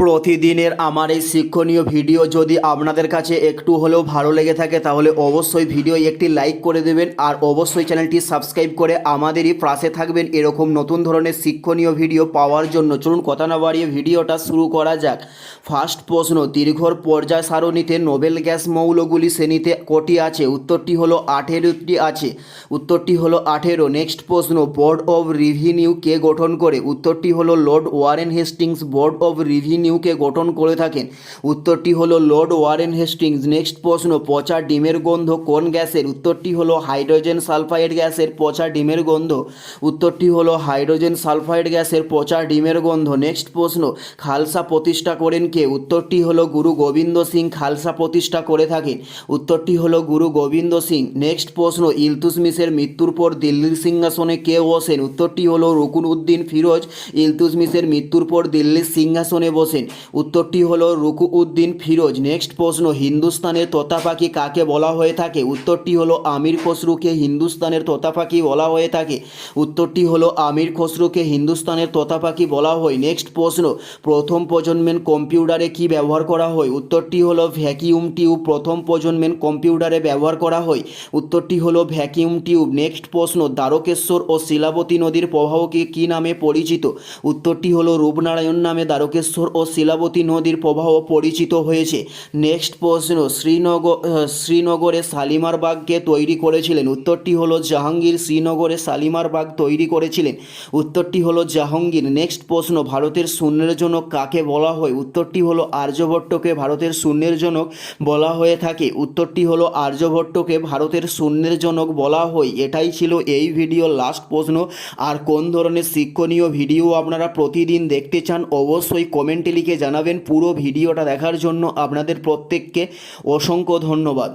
প্রতিদিনের আমার এই শিক্ষণীয় ভিডিও যদি আপনাদের কাছে একটু হলেও ভালো লেগে থাকে, তাহলে অবশ্যই ভিডিও একটি লাইক করে দেবেন আর অবশ্যই চ্যানেলটি সাবস্ক্রাইব করে আমাদেরই পাশে থাকবেন। এরকম নতুন ধরনের শিক্ষণীয় ভিডিও পাওয়ার জন্য চলুন কথা না বাড়িয়ে ভিডিওটা শুরু করা যাক। ফার্স্ট প্রশ্ন দীর্ঘর পর্যায় সারণীতে নোবেল গ্যাস মৌলগুলি শ্রেণীতে কটি আছে? উত্তরটি হলো আঠেরোটি আছে। উত্তরটি হলো আঠেরো। নেক্সট প্রশ্ন, বোর্ড অফ রিভিনিউ কে গঠন করে? উত্তরটি হলো Lord Warren Hastings, Board of রিভিনিউকে গঠন করে থাকেন। উত্তরটি হলো লর্ড ওয়ারেন হেস্টিংস। নেক্সট প্রশ্ন, পচা ডিমের গন্ধ কোন গ্যাসের? উত্তরটি হলো হাইড্রোজেন সালফাইড গ্যাসের পচা ডিমের গন্ধ। উত্তরটি হলো হাইড্রোজেন সালফাইড গ্যাসের পচা ডিমের গন্ধ। নেক্সট প্রশ্ন, খালসা প্রতিষ্ঠা করেন কে? উত্তরটি হলো গুরু গোবিন্দ সিং খালসা প্রতিষ্ঠা করে থাকেন। উত্তরটি হলো গুরু গোবিন্দ সিং। নেক্সট প্রশ্ন ইলতুসমিসের মৃত্যুর পর দিল্লির সিংহাসনে কে বসেন? উত্তরটি হলো রুকুন উদ্দিন ফিরোজ। ইলতুসমিসের মৃত্যুর পর দিল্লির সিংহাসনে বসেন। উত্তরটি হলো রুকু উদ্দিন ফিরোজ। নেক্সট প্রশ্ন, হিন্দুস্তানের তোতা পাখি কাকে বলা হয়ে থাকে? উত্তরটি হলো, আমির খসরুকে হিন্দুস্তানের তোতা পাখি বলা হয়ে থাকে। উত্তরটি হলো, আমির খসরুকে হিন্দুস্তানের তোতা পাখি বলা হয়। নেক্সট প্রশ্ন, প্রথম প্রজন্মের কম্পিউটারে কি ব্যবহার করা হয়? উত্তরটি হলো, ভ্যাকিউম টিউব প্রথম প্রজন্মের কম্পিউটারে ব্যবহার করা হয়। উত্তরটি হলো, ভ্যাকিউম টিউব। নেক্সট প্রশ্ন, দ্বারকেশ্বর ও শিলাবতী নদীর প্রবাহকে কী নামে পরিচিত? উত্তরটি হলো, রূপনারায়ণ নামে দ্বারকেশ্বর ও শিলাবতী নদীর প্রবাহ পরিচিত হয়েছে। নেক্সট প্রশ্ন, শ্রীনগর শ্রীনগরে শালিমার বাগকে তৈরি করেছিলেন? উত্তরটি হলো জাহাঙ্গীর, শ্রীনগরে শালিমার বাগ তৈরি করেছিলেন। উত্তরটি হলো জাহাঙ্গীর। নেক্সট প্রশ্ন, ভারতের শূন্যের জনক কাকে বলা হয়? উত্তরটি হলো আর্যভট্টকে ভারতের শূন্যের জনক বলা হয়ে থাকে। উত্তরটি হলো আর্যভট্টকে ভারতের শূন্যের জনক বলা হয়। এটাই ছিল এই ভিডিওর লাস্ট প্রশ্ন, আর কোন ধরনের শিক্ষণীয় ভিডিও আপনারা প্রতিদিন দেখতে চান, অবশ্যই কমেন্টে লিখে জানাবেন পুরো ভিডিওটা দেখার জন্য আপনাদের প্রত্যেককে অসংখ্য ধন্যবাদ।